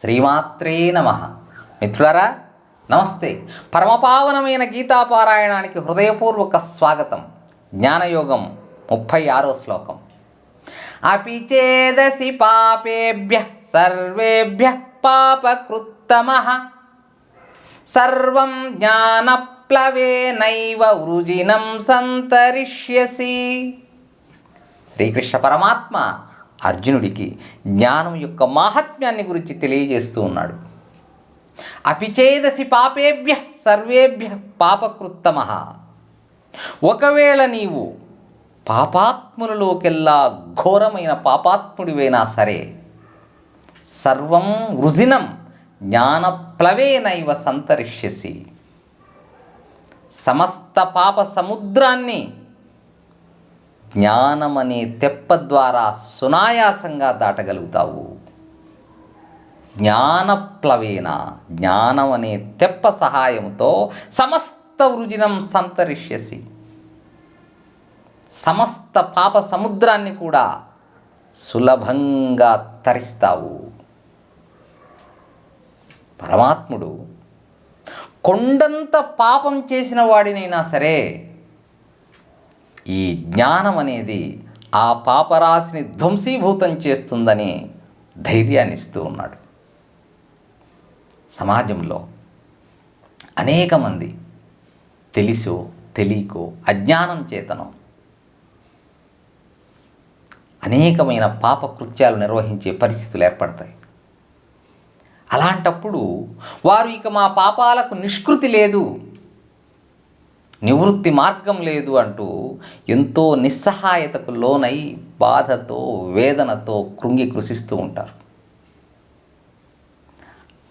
శ్రీమాత్రే నమ. మిత్రులరా నమస్తే. పరమపావనమైన గీతాపారాయణానికి హృదయపూర్వక స్వాగతం. జ్ఞానయోగం ముప్పై ఆరో శ్లోకం. అపి చేదసి పాపేభ్య సర్వేభ్య పాపకృత్తమ. సర్వం జ్ఞానప్లవేనైవ వృజినం సంతరిష్యసి. శ్రీకృష్ణ పరమాత్మ అర్జునుడికి జ్ఞానం యొక్క మాహాత్మ్యాన్ని గురించి తెలియజేస్తూ ఉన్నాడు. అపిచేదసి పాపేభ్య సర్వేభ్య పాపకృత్తమ. ఒకవేళ నీవు పాపాత్ములలోకెల్లా ఘోరమైన పాపాత్ముడివైనా సరే సర్వం వృజినం జ్ఞానప్లవేనైవ సంతరిష్యసి. సమస్త పాప సముద్రాన్ని జ్ఞానం అనే తెప్ప ద్వారా సునాయాసంగా దాటగలుగుతావు. జ్ఞానప్లవేన జ్ఞానం అనే తెప్ప సహాయంతో సమస్త వృజినం సంతరిష్యసి. సమస్త పాప సముద్రాన్ని కూడా సులభంగా తరిస్తావు. పరమాత్ముడు కొండంత పాపం చేసిన వాడినైనా సరే ఈ జ్ఞానం అనేది ఆ పాపరాశిని ధ్వంసీభూతం చేస్తుందని ధైర్యాన్ని ఇస్తూ ఉన్నాడు. సమాజంలో అనేక మంది తెలిసో తెలియకో అజ్ఞానం చేతనో అనేకమైన పాప కృత్యాలు నిర్వహించే పరిస్థితులు ఏర్పడతాయి. అలాంటప్పుడు వారు ఇక మా పాపాలకు నిష్కృతి లేదు. నివృత్తి మార్గం లేదు అంటూ ఎంతో నిస్సహాయతకు లోనై బాధతో వేదనతో కృంగి కృషిస్తూ ఉంటారు.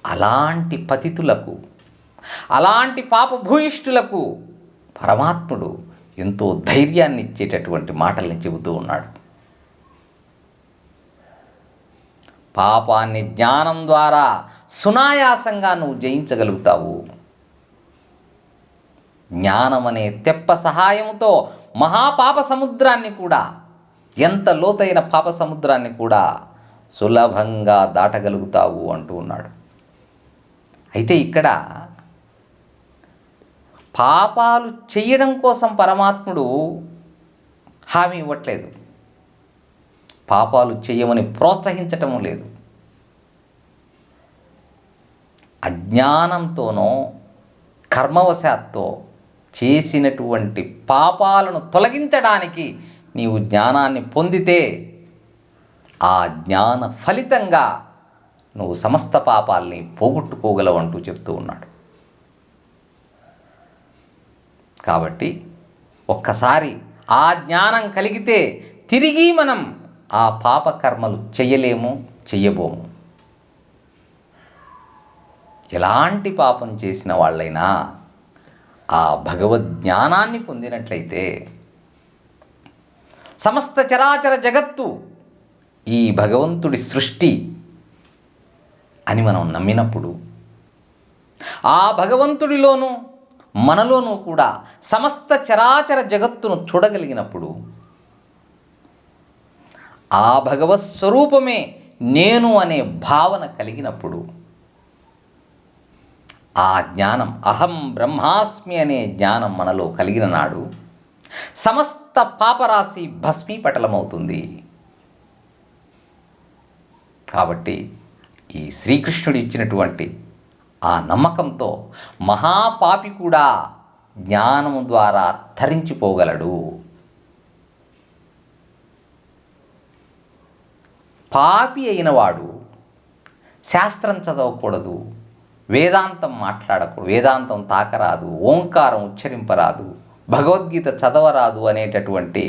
అలాంటి పతితులకు అలాంటి పాపభూయిష్ఠులకు పరమాత్ముడు ఎంతో ధైర్యాన్ని ఇచ్చేటటువంటి మాటల్ని చెబుతూ ఉన్నాడు. పాపాన్ని జ్ఞానం ద్వారా సునాయాసంగా నువ్వు జయించగలుగుతావు. జ్ఞానం అనే తెప్ప సహాయంతో మహాపాప సముద్రాన్ని కూడా ఎంత లోతైన పాప సముద్రాన్ని కూడా సులభంగా దాటగలుగుతావు అంటూ ఉన్నాడు. అయితే ఇక్కడ పాపాలు చేయడం కోసం పరమాత్ముడు హామీ ఇవ్వట్లేదు. పాపాలు చేయమని ప్రోత్సహించటం లేదు. అజ్ఞానంతోనో కర్మవశాత్తో చేసినటువంటి పాపాలను తొలగించడానికి నీవు జ్ఞానాన్ని పొందితే ఆ జ్ఞాన ఫలితంగా నువ్వు సమస్త పాపాల్ని పోగొట్టుకోగలవు అంటూ చెప్తూ ఉన్నాడు. కాబట్టి ఒక్కసారి ఆ జ్ఞానం కలిగితే తిరిగి మనం ఆ పాప కర్మలు చెయ్యలేము చెయ్యబోము ఎలాంటి పాపం చేసిన వాళ్ళైనా ఆ భగవద్ జ్ఞానాన్ని పొందినట్లయితే సమస్త చరాచర జగత్తు ఈ భగవంతుడి సృష్టి అని మనం నమ్మినప్పుడు ఆ భగవంతుడిలోనూ మనలోనూ కూడా సమస్త చరాచర జగత్తును చూడగలిగినప్పుడు ఆ భగవత్ స్వరూపమే నేను అనే భావన కలిగినప్పుడు ఆ జ్ఞానం అహం బ్రహ్మాస్మి అనే జ్ఞానం మనలో కలిగిన నాడు సమస్త పాపరాశి భస్మీపటలమవుతుంది. కాబట్టి ఈ శ్రీకృష్ణుడు ఇచ్చినటువంటి ఆ నమ్మకంతో మహాపాపి కూడా జ్ఞానము ద్వారా తరించిపోగలడు పాపి అయినవాడు శాస్త్రం చదవకూడదు. వేదాంతం మాట్లాడకూడదు వేదాంతం తాకరాదు ఓంకారం ఉచ్చరింపరాదు భగవద్గీత చదవరాదు అనేటటువంటి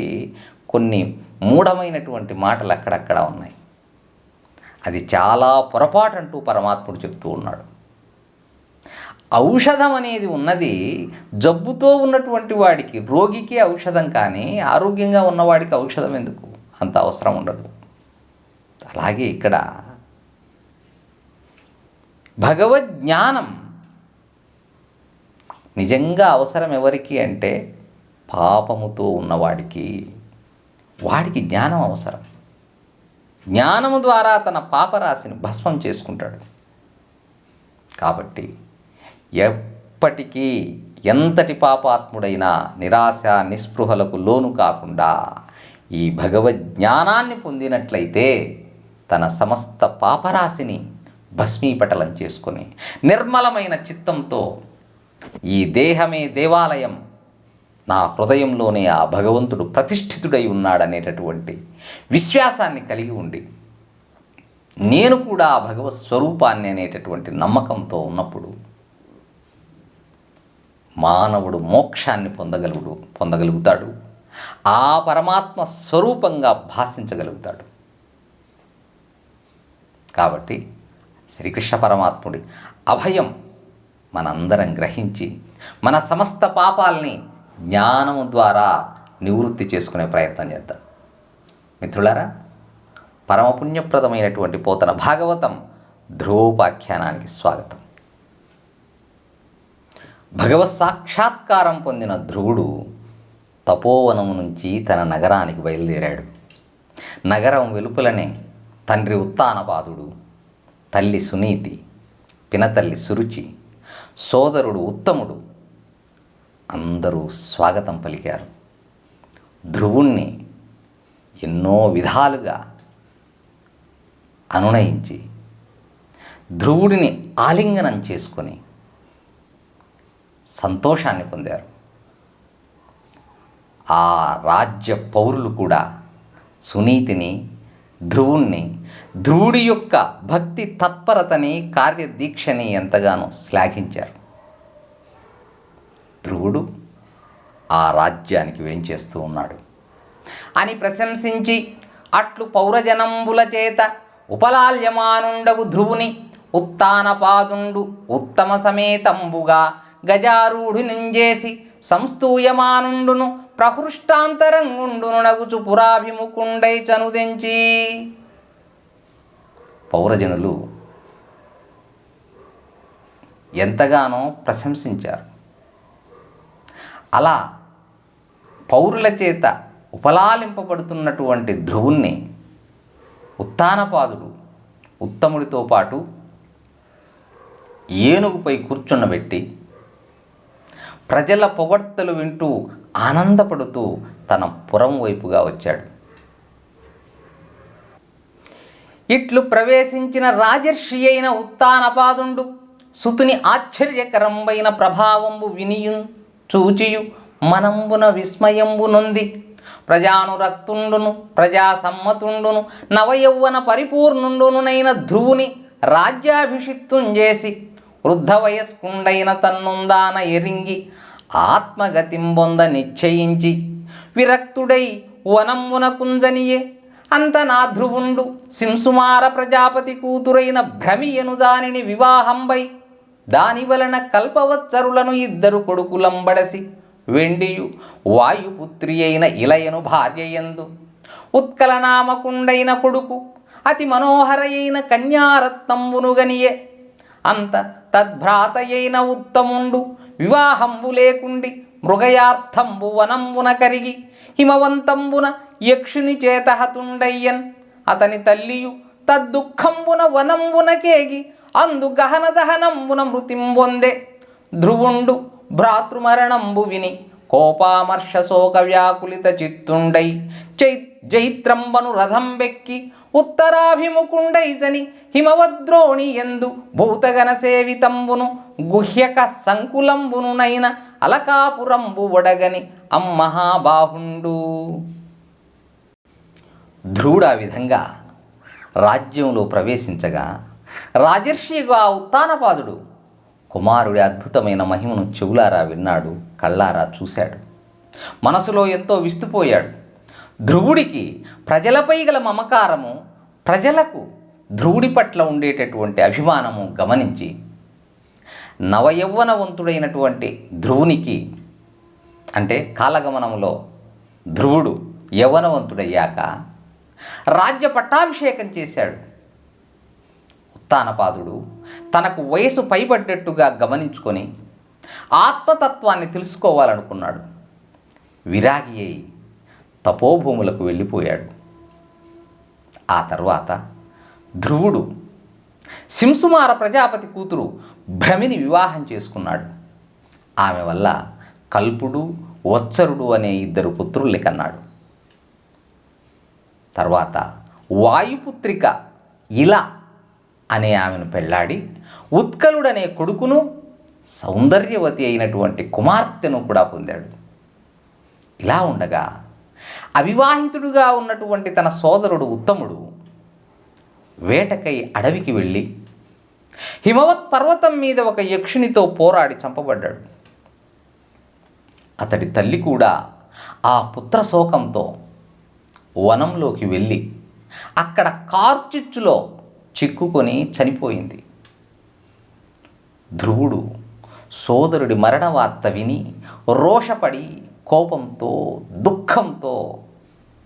కొన్ని మూఢమైనటువంటి మాటలు అక్కడక్కడ ఉన్నాయి. అది చాలా పొరపాటు అంటూ పరమాత్ముడు చెప్తూ ఉన్నాడు. ఔషధం అనేది ఉన్నది జబ్బుతో ఉన్నటువంటి వాడికి రోగికి ఔషధం కానీ ఆరోగ్యంగా ఉన్నవాడికి ఔషధం ఎందుకు? అంత అవసరం ఉండదు. అలాగే ఇక్కడ భగవద్ జ్ఞానం నిజంగా అవసరం ఎవరికి అంటే పాపముతో ఉన్నవాడికి. వాడికి జ్ఞానం అవసరం. జ్ఞానము ద్వారా తన పాపరాశిని భస్మం చేసుకుంటాడు. కాబట్టి ఎప్పటికీ ఎంతటి పాపాత్ముడైనా నిరాశ నిస్పృహలకు లోను కాకుండా ఈ భగవద్ జ్ఞానాన్ని పొందినట్లయితే తన సమస్త పాపరాశిని భస్మీపటలం చేసుకొని నిర్మలమైన చిత్తంతో ఈ దేహమే దేవాలయం. నా హృదయంలోనే ఆ భగవంతుడు ప్రతిష్ఠితుడై ఉన్నాడనేటటువంటి విశ్వాసాన్ని కలిగి ఉండి నేను కూడా ఆ భగవత్ స్వరూపాన్ని అనేటటువంటి నమ్మకంతో ఉన్నప్పుడు మానవుడు మోక్షాన్ని పొందగలుగుడు పొందగలుగుతాడు. ఆ పరమాత్మ స్వరూపంగా భాషించగలుగుతాడు. కాబట్టి శ్రీకృష్ణ పరమాత్ముడి అభయం మనందరం గ్రహించి మన సమస్త పాపాల్ని జ్ఞానము ద్వారా నివృత్తి చేసుకునే ప్రయత్నం చేద్దాం. మిత్రులారా పరమపుణ్యప్రదమైనటువంటి పోతన భాగవతం ధ్రువోపాఖ్యానానికి స్వాగతం. భగవత్ సాక్షాత్కారం పొందిన ధ్రువుడు తపోవనము నుంచి తన నగరానికి బయలుదేరాడు. నగరం వెలుపలనే తండ్రి ఉత్తానపాదుడు తల్లి సునీతి పినతల్లి సురుచి సోదరుడు ఉత్తముడు అందరూ స్వాగతం పలికారు. ధ్రువుణ్ణి ఎన్నో విధాలుగా అనునయించి ధ్రువుడిని ఆలింగనం చేసుకొని సంతోషాన్ని పొందారు. ఆ రాజ్య పౌరులు కూడా సునీతిని ధ్రువుణ్ణి. ధ్రువుడి యొక్క భక్తి తత్పరతని కార్యదీక్షని ఎంతగానో శ్లాఘించారు. ధ్రువుడు ఆ రాజ్యానికి వేంచేస్తూ ఉన్నాడు? అని ప్రశంసించి అట్లు పౌరజనంబుల చేత ఉపలాల్యమానుండగు ధ్రువుని ఉత్తానపాదుండు ఉత్తమ సమేతంబుగా గజారూఢి నుంజేసి సంస్తూయమానుండును ప్రహృష్టాంతరంగుండును నగుచు పురాభిముకుండై చనుదెంచి. పౌరజనులు ఎంతగానో ప్రశంసించారు. అలా పౌరుల చేత ఉపలాలింపబడుతున్నటువంటి ధ్రువుణ్ణి ఉత్తానపాదుడు ఉత్తముడితో పాటు ఏనుగుపై కూర్చున్నబెట్టి ప్రజల పొగడ్తలు వింటూ ఆనందపడుతూ తన పురం వైపుగా వచ్చాడు. ఇట్లు ప్రవేశించిన రాజర్షి అయిన ఉత్తానపాదుండు సుతుని ఆశ్చర్యకరంబైన ప్రభావంబు వినియు చూచియు మనంబున విస్మయంబు నొంది. ప్రజానురక్తుండును ప్రజాసమ్మతుండును నవయౌవన పరిపూర్ణుండునునైన ధ్రువుని రాజ్యాభిషిక్తుం చేసి వృద్ధ వయస్కుండైన తన్నుందాన ఎరింగి ఆత్మగతింబొంద నిశ్చయించి విరక్తుడై వనమ్మున కుంజనియే. అంత నా ధ్రువుండు సింసుమార ప్రజాపతి కూతురైన భ్రమియను దానిని వివాహంబై. దానివలన కల్పవత్సరులను ఇద్దరు కొడుకులంబడసి వెండియు వాయుపుత్రి అయిన ఇలయను భార్యయందు. ఉత్కలనామకుండైన కొడుకు అతి మనోహరయైన కన్యారత్నంబునుగనియే. అంత తద్భ్రాతయైన ఉత్తముండు. వివాహంబు లేకుండి మృగయార్థంబు వనంబున కరిగి హిమవంతంబున యక్షుని చేత హతుండయ్యన్ అతని తల్లియు తద్దుఃఖంబున వనంబున కేగి అందు గహన దహనంబున మృతింబొందే. ధ్రువుండు భ్రాతృమరణంబు విని కోపామర్షశోకవ్యాకులిత వ్యాకులిత చిత్తుండై చై జైత్రంబను రథం బెక్కి ఉత్తరాభిముకుండై జని హిమవద్రోణి ఎందు భూతగణ సేవితంబును గుహ్యక సంకులంబునునైన అలకాపురంబు ఒడగని అమ్మహాబాహుండు. ధ్రువుడు ఆ విధంగా రాజ్యంలో ప్రవేశించగా రాజర్షిగా ఉత్తానపాదుడు కుమారుడి అద్భుతమైన మహిమను చెవులారా విన్నాడు కళ్ళారా చూశాడు. మనసులో ఎంతో విస్తుపోయాడు. ధ్రువుడికి ప్రజలపై గల మమకారము ప్రజలకు ధ్రువుడి పట్ల ఉండేటటువంటి అభిమానము గమనించి నవయౌవనవంతుడైనటువంటి ధ్రువునికి అంటే కాలగమనంలో ధ్రువుడు యవ్వనవంతుడయ్యాక రాజ్య పట్టాభిషేకం చేశాడు. తానపాదుడు తనకు వయసు పైబడ్డట్టుగా గమనించుకొని ఆత్మతత్వాన్ని తెలుసుకోవాలనుకున్నాడు. విరాగి అయి తపోభూములకు వెళ్ళిపోయాడు. ఆ తర్వాత ధ్రువుడు సింసుమార ప్రజాపతి కూతురు భ్రమిని వివాహం చేసుకున్నాడు. ఆమె వల్ల కల్పుడు వత్సరుడు అనే ఇద్దరు పుత్రుల్ని కన్నాడు. తర్వాత వాయుపుత్రిక ఇలా అనే ఆమెను పెళ్ళాడి ఉత్కలుడనే కొడుకును సౌందర్యవతి అయినటువంటి కుమార్తెను కూడా పొందాడు. ఇలా ఉండగా అవివాహితుడుగా ఉన్నటువంటి తన సోదరుడు ఉత్తముడు వేటకై అడవికి వెళ్ళి హిమవత్ పర్వతం మీద ఒక యక్షునితో పోరాడి చంపబడ్డాడు. అతడి తల్లి కూడా ఆ పుత్ర శోకంతో వనంలోకి వెళ్ళి అక్కడ కార్చిచ్చులో చిక్కుకొని చనిపోయింది. ధ్రువుడు సోదరుడి మరణ వార్త విని రోషపడి కోపంతో దుఃఖంతో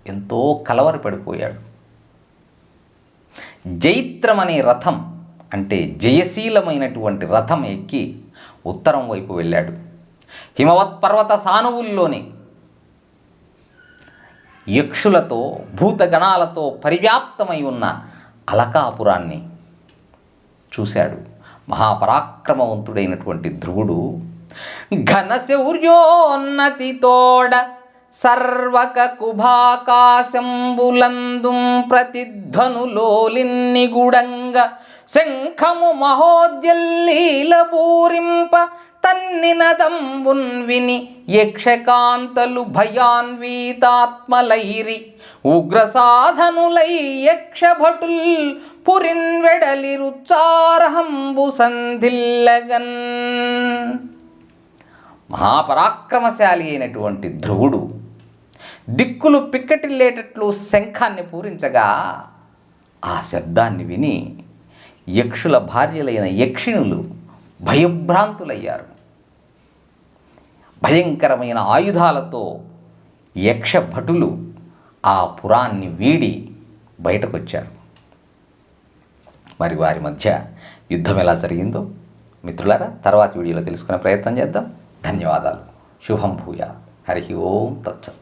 ఎంతో కలవరపడిపోయాడు. జైత్రం అనే రథం అంటే జయశీలమైనటువంటి రథం ఎక్కి ఉత్తరం వైపు వెళ్ళాడు. హిమవత్ పర్వత సానువుల్లోని యక్షులతో భూతగణాలతో పరివ్యాప్తమై ఉన్న అలకాపురాన్ని చూశాడు. మహాపరాక్రమవంతుడైనటువంటి ధ్రువుడు ఘనశౌర్యోన్నతితోడ సర్వక కుభాకాశంబులందుం ప్రతిధ్వనులోలిన్ని గుడంగ శంఖము మహోద్యల్లీల పూరింప తన్నినదంబున్ విని యక్షకాంతలు భయాన్వీతాత్మలైరి ఉగ్రసాధనులై యక్షభటుల్ పురిన్ వెడలి రుచారహంబు సంధిల్లగన్. మహాపరాక్రమశాలి అయినటువంటి ధ్రువుడు దిక్కులు పిక్కటిల్లేటట్లు శంఖాన్ని పూరించగా ఆ శబ్దాన్ని విని యక్షుల భార్యలైన యక్షిణులు భయభ్రాంతులయ్యారు. భయంకరమైన ఆయుధాలతో యక్ష భటులు ఆ పురాన్ని వీడి బయటకొచ్చారు. మరి వారి మధ్య యుద్ధం ఎలా జరిగిందో మిత్రులారా తర్వాత వీడియోలో తెలుసుకునే ప్రయత్నం చేద్దాం. ధన్యవాదాలు. శుభం భూయా హరి ఓం తత్సత్.